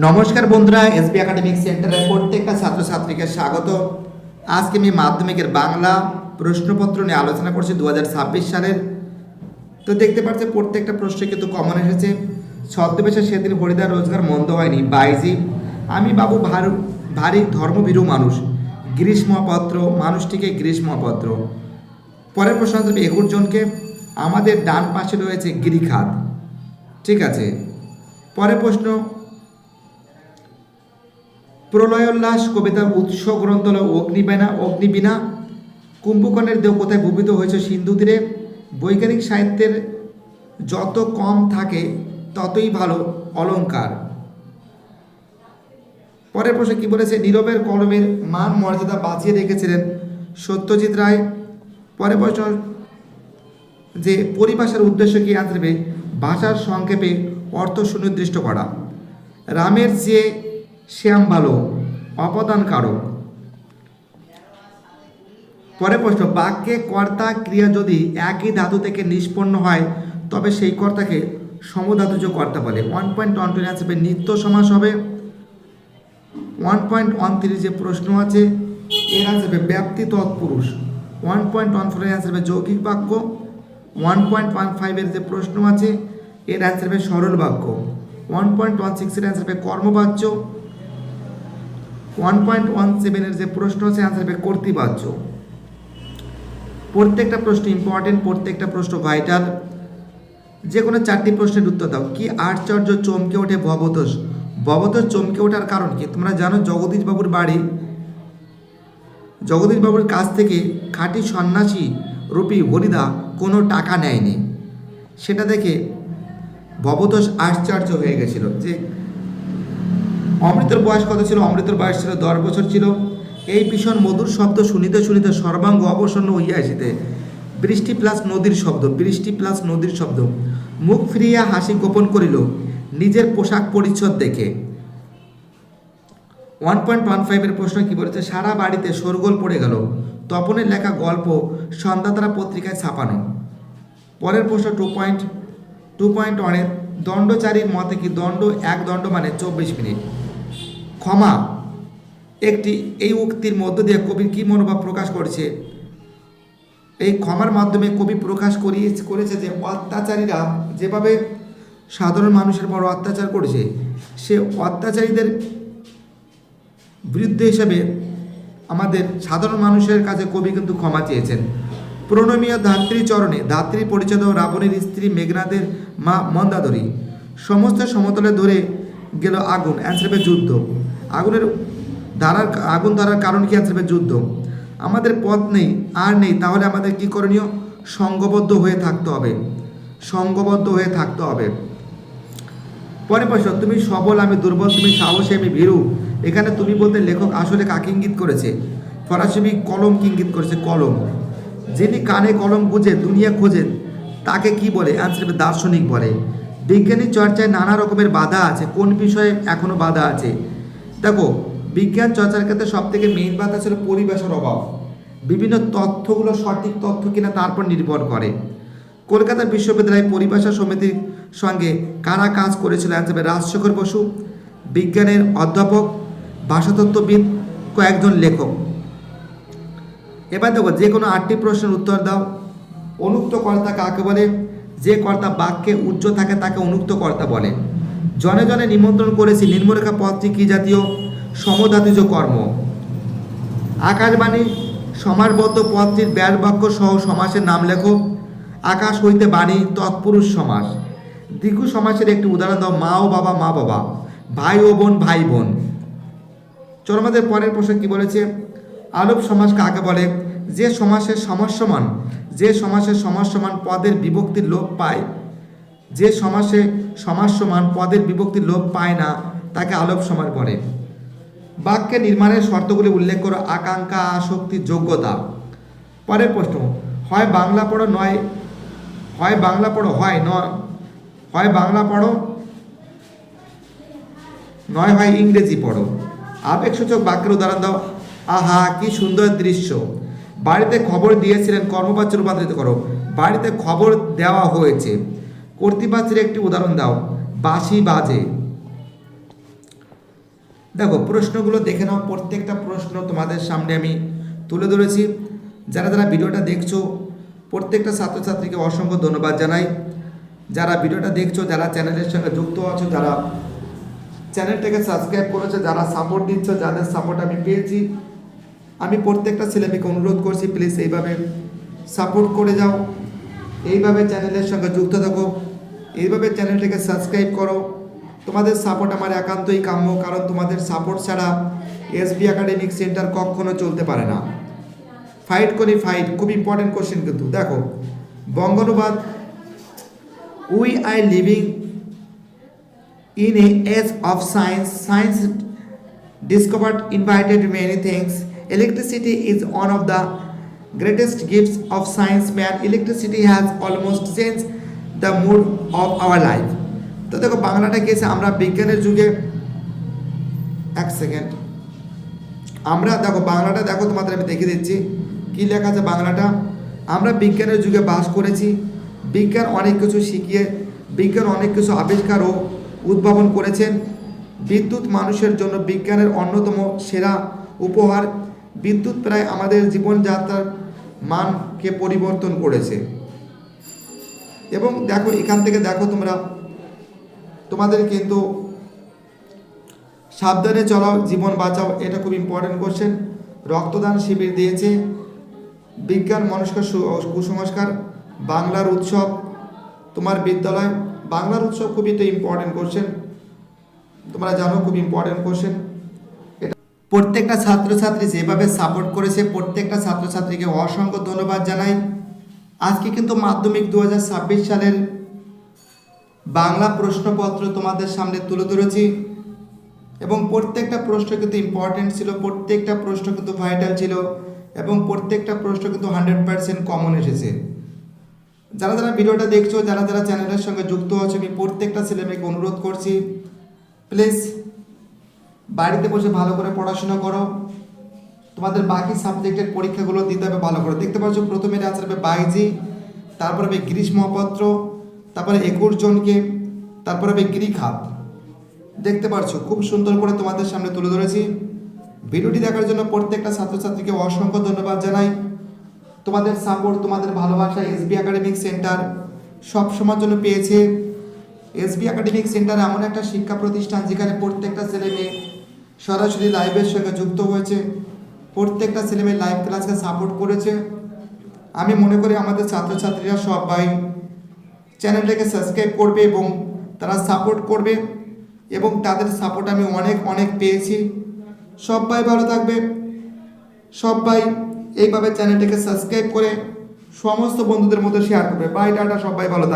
নমস্কার বন্ধুরা, SB academic সেন্টারে প্রত্যেকটা ছাত্রছাত্রীকে স্বাগত। আজকে আমি মাধ্যমিকের বাংলা প্রশ্নপত্র নিয়ে আলোচনা করছি দু হাজার ছাব্বিশ সালের। তো দেখতে পাচ্ছি প্রত্যেকটা প্রশ্নে কিন্তু কমন এসেছে। ছদ্মবেশে সেদিন হরিদার রোজগার মন্দ হয়নি, বাইজি। আমি বাবু ভার, ভারী ধর্মভীরু মানুষ, গ্রীষ্মপত্র, মানুষটিকে গ্রীষ্মপত্র। পরের প্রশ্ন আসবে একুশ জনকে, আমাদের ডান পাশে রয়েছে গিরিখাত। ঠিক আছে? পরের প্রশ্ন প্রলয়োল্লাস কবিতার উৎস গ্রন্থ হল অগ্নিবেনা, অগ্নিবীণা। কুম্ভকর্ণের দেহ কোথায় ভূমিত হয়েছে সিন্ধু তীরে? বৈজ্ঞানিক সাহিত্যের যত কম থাকে, ততই ভালো অলঙ্কার পরের প্রশ্ন কি বলেছে? নীরবের কলমের মান মর্যাদা বাঁচিয়ে রেখেছিলেন সত্যজিৎ রায়। পরের প্রশ্ন, যে পরিভাষার উদ্দেশ্য কি? আসবে ভাষার সংক্ষেপে অর্থ সুনির্দিষ্ট করা। রামের চেয়ে শ্যাম ভালো অপদান কারক পরে প্রশ্ন, বাক্যে কর্তা ক্রিয়া যদি একই ধাতু থেকে নিষ্পন্ন হয়, তবে সেই কর্তাকে সমধাতুজ কর্তা বলে। ওয়ান পয়েন্ট ওয়ান টু আসবে নিত্য সমাস হবে। ওয়ান পয়েন্ট ওয়ান থ্রি যে প্রশ্ন আছে, এর আসবে ব্যাপ্তি তৎপুরুষ। ওয়ান পয়েন্ট ওয়ান ফোরের আসবে যৌগিক বাক্য। ওয়ান পয়েন্ট ওয়ান ফাইভের যে প্রশ্ন আছে, এর অ্যান্সার হবে সরল বাক্য। ওয়ান পয়েন্ট ওয়ান সিক্সের অ্যান্সার হবে কর্মবাচ্য। ওয়ান পয়েন্ট ওয়ান সেভেনের যে প্রশ্ন আছে অ্যান্সার হবে কর্তৃবাচ্য প্রত্যেকটা প্রশ্ন ইম্পর্টেন্ট প্রত্যেকটা প্রশ্ন ভাইটাল যে কোনো চারটি প্রশ্নের উত্তর দাও। কি আশ্চর্য চমকে ওঠে ভবতোষ? ভবতোষ চমকে ওঠার কারণ কি? তোমরা জানো জগদীশ বাবুর বাড়ি। জগদীশ বাবুর কাছ থেকে খাঁটি সন্ন্যাসী রূপী হরিদা কোনো টাকা নেয়নি। সেটা দেখে ভবতোষ আশ্চর্য হয়ে গেছিল যে অমৃতের বয়স কত ছিল? অমৃতের বয়স ছিল দশ বছর ছিল। এই ভীষণ মধুর শব্দ শুনিতে শুনিতে সর্বাঙ্গ অবসন্ন হইয়া আসিতে। বৃষ্টি প্লাস নদীর শব্দ, বৃষ্টি প্লাস নদীর শব্দ। মুখ ফিরিয়া হাসি গোপন করিল, নিজের পোশাক পরিচ্ছদ দেখে। ওয়ান পয়েন্ট ওয়ান ফাইভের প্রশ্ন কি বলেছে? সারা বাড়িতে শোরগোল পড়ে গেল। তপনের লেখা গল্প সন্ধ্যাতারা পত্রিকায় ছাপানো। পরের প্রশ্ন টু পয়েন্ট টু পয়েন্ট ওয়ানের দণ্ডচারীর মতে কি দণ্ড এক দণ্ড মানে চব্বিশ মিনিট? ক্ষমা। একটি, এই উক্তির মধ্য দিয়ে কবির কী মনোভাব প্রকাশ করেছে? এই ক্ষমার মাধ্যমে কবি প্রকাশ করিয়ে করেছে যে অত্যাচারীরা যেভাবে সাধারণ মানুষের বড় অত্যাচার করেছে, সে অত্যাচারীদের বিরুদ্ধে হিসেবে আমাদের সাধারণ মানুষের কাছে কবি কিন্তু ক্ষমা চেয়েছেন। প্রণমীয় ধাত্রী চরণে, ধাত্রী পরিচয় রাবণের স্ত্রী মেঘনাদের মা মন্দাদরী, সমস্ত সমতলে ধরে গেল আগুন অ্যান্সার যুদ্ধ। আগুনের ধারার আগুন ধরার কারণ কি আছে যুদ্ধ? আমাদের পথ নেই, আর নেই, তাহলে আমাদের কি করণীয়? সঙ্গবদ্ধ হয়ে থাকতে হবে। সঙ্গবদ্ধ হয়ে থাকতে হবে। পরে প্রশ্ন, তুমি সবল, আমি দুর্বল, তুমি সাহসী, আমি ভীরু। এখানে তুমি বলতে লেখক আসলে কাকে ইঙ্গিত করেছে? ফরাসি কলম ইঙ্গিত করেছে? কলম। যিনি কানে কলম বুঝে, দুনিয়া খোঁজেন তাকে কি বলে? অ্যান্সার দার্শনিক বলে। বিজ্ঞানী চর্চায় নানা রকমের বাধা আছে। কোন বিষয়ে এখনও বাধা আছে? দেখো, বিজ্ঞান চর্চার ক্ষেত্রে সব থেকে মেইন বাধা ছিল পরিবেশের অভাব। বিভিন্ন তথ্যগুলো সঠিক তথ্য কিনা তারপর নির্ভর করে। কলকাতা বিশ্ববিদ্যালয় পরিভাষা সমিতির সঙ্গে কারা কাজ করেছিল অ্যান্সার রাজশেখর বসু। বিজ্ঞানের অধ্যাপক, ভাষাতত্ত্ববিদ, কয়েকজন লেখক। এবার দেখো, যে কোনো আটটি প্রশ্নের উত্তর দাও। অনুক্ত কর্তা কাকে বলে? যে কর্তা বাক্যে উচ্চ থাকে তাকে অনুক্ত কর্তা বলে। জনে জনে নিমন্ত্রণ করেছি নিম্নরেখা পথটি কী জাতীয় সমধাতুজ কর্ম? আকাশবাণী সমাসবদ্ধ পদটির ব্যাস বাক্য সহ সমাসের নাম লেখো। আকাশ হইতে বাণী, তৎপুরুষ সমাস। দ্বিগু সমাসের একটি উদাহরণ দাও মা ও বাবা, মা বাবা। ভাই ও বোন, ভাই বোন। চলো আমাদের পরের প্রশ্ন কি বলেছে? আলোপ সমাস কাকে বলে? যে সমাসের সমাসমান যে সমাসের সমাসমান পদের বিভক্তির লোপ পায় যে সমাসে সমাসমান পদের বিভক্তির লোপ পায় না, তাকে আলোপ সমাস বলে বাক্যে নির্মাণের শর্তগুলি উল্লেখ করো, আকাঙ্ক্ষা, আসক্তি, যোগ্যতা। পরের প্রশ্ন, হয় বাংলা পড়ো নয়, হয় বাংলা পড়ো হয় নয় হয় বাংলা পড়ো নয়, হয় ইংরেজি পড়ো। আবেগসূচক বাক্যের উদাহরণ দাও, আহা, কি সুন্দর দৃশ্য। বাড়িতে খবর দিয়েছিলেন কর্মবাচ্য রূপান্তরিত করো। বাড়িতে খবর দেওয়া হয়েছে। কর্তৃপাত্রের একটি উদাহরণ দাও। বাঁশি বাজে। দেখো, প্রশ্নগুলো দেখে নাও। প্রত্যেকটা প্রশ্ন তোমাদের সামনে আমি তুলে ধরেছি। যারা যারা ভিডিওটা দেখছ, প্রত্যেকটা ছাত্রছাত্রীকে অসংখ্য ধন্যবাদ জানাই। যারা ভিডিওটা দেখছ, যারা চ্যানেলের সঙ্গে যুক্ত আছো, যারা চ্যানেলটাকে সাবস্ক্রাইব করেছে, যারা সাপোর্ট দিচ্ছ, যাদের সাপোর্ট আমি পেয়েছি, আমি প্রত্যেকটা ছেলেমেয়েকে অনুরোধ করছি প্লিজ এইভাবে সাপোর্ট করে যাও। এইভাবে চ্যানেলের সঙ্গে যুক্ত থাকো। এইভাবে চ্যানেলটিকে সাবস্ক্রাইব করো। তোমাদের সাপোর্ট আমার একান্তই কাম্য, কারণ তোমাদের সাপোর্ট ছাড়া এসবি একাডেমিক সেন্টার কখনো চলতে পারে না। ফাইট করি ফাইট খুব ইম্পর্টেন্ট কোশ্চেন কিন্তু। দেখো, বঙ্গানুবাদ we I living in a age of science science discovered invited many things electricity is on of the greatest gifts of science man electricity has almost change the mood of our life তো দেখো, বাংলাটা গেছে আমরা বিজ্ঞানের যুগে, এক second আমরা দেখো, বাংলাটা দেখো, তোমাদের আমি দেখে দিচ্ছি। কী লেখা আছে বাংলাটা? আমরা বিজ্ঞানের যুগে বাস করেছি। বিজ্ঞান অনেক কিছু শিখিয়ে, বিজ্ঞান অনেক কিছু আবিষ্কার ও উদ্ভাবন করেছেন। বিদ্যুৎ মানুষের জন্য বিজ্ঞানের অন্যতম সেরা উপহার। বিদ্যুৎ প্রায় আমাদের জীবনযাত্রার মানকে পরিবর্তন করেছে। এবং দেখো, এখান থেকে দেখো তোমরা, তোমাদের কিন্তু সাবধানে চলাও জীবন বাঁচাও, এটা খুব ইম্পর্টেন্ট কোশ্চেন রক্তদান শিবির দিয়েছে বিজ্ঞান মনস্কার সু- কুসংস্কার, বাংলার উৎসব, তোমার বিদ্যালয়। বাংলার উৎসব খুবই তো ইম্পর্টেন্ট কোশ্চেন তোমরা জানো, খুব ইম্পর্টেন্ট কোশ্চেন প্রত্যেকটা ছাত্রছাত্রী যেভাবে সাপোর্ট করেছে, প্রত্যেকটা ছাত্রছাত্রীকে অসংখ্য ধন্যবাদ জানাই। আজকে কিন্তু মাধ্যমিক দু হাজার ছাব্বিশ সালের বাংলা প্রশ্নপত্র তোমাদের সামনে তুলে ধরেছি। এবং প্রত্যেকটা প্রশ্ন কিন্তু ইম্পর্টেন্ট ছিল, প্রত্যেকটা প্রশ্ন কিন্তু ভাইটাল ছিল, এবং প্রত্যেকটা প্রশ্ন কিন্তু হান্ড্রেড পার্সেন্ট কমন এসেছে। যারা যারা ভিডিওটা দেখছ, যারা যারা চ্যানেলের সঙ্গে যুক্ত আছে, আমি প্রত্যেকটা ছেলেমেয়েকে অনুরোধ করছি প্লিজ বাড়িতে বসে ভালো করে পড়াশোনা করো। তোমাদের বাকি সাবজেক্টের পরীক্ষাগুলো দিতে হবে ভালো করে। দেখতে পাচ্ছ, প্রথমে আছে হবে বাইজি, তারপর হবে গ্রীষ্মপত্র তারপরে একুশ জনকে, তারপর হবে গৃখাত দেখতে পারছ খুব সুন্দর করে তোমাদের সামনে তুলে ধরেছি। ভিডিওটি দেখার জন্য প্রত্যেকটা ছাত্রছাত্রীকে অসংখ্য ধন্যবাদ জানাই। তোমাদের সাপোর্ট তোমাদের ভালোবাসা এসবি একাডেমিক সেন্টার সব সময়ের জন্য পেয়েছে। এসবি একাডেমিক সেন্টার এমন একটা শিক্ষা প্রতিষ্ঠান যেখানে প্রত্যেকটা ছেলে মেয়ে সরাসরি লাইভের সঙ্গে যুক্ত হয়েছে। প্রত্যেকটা ছেলে মেয়ে লাইভ ক্লাসকে সাপোর্ট করেছে। আমি মনে করি আমাদের ছাত্রছাত্রীরা সবাই চ্যানেলটাকে সাবস্ক্রাইব করবে এবং তারা সাপোর্ট করবে এবং তাদের সাপোর্ট আমি অনেক অনেক পেয়েছি। সবাই ভালো থাকবে। সবাই এইভাবে চ্যানেলটাকে সাবস্ক্রাইব করে সমস্ত বন্ধুদের মধ্যে শেয়ার করবে। বাই টাটা, সবাই ভালো থাকবে।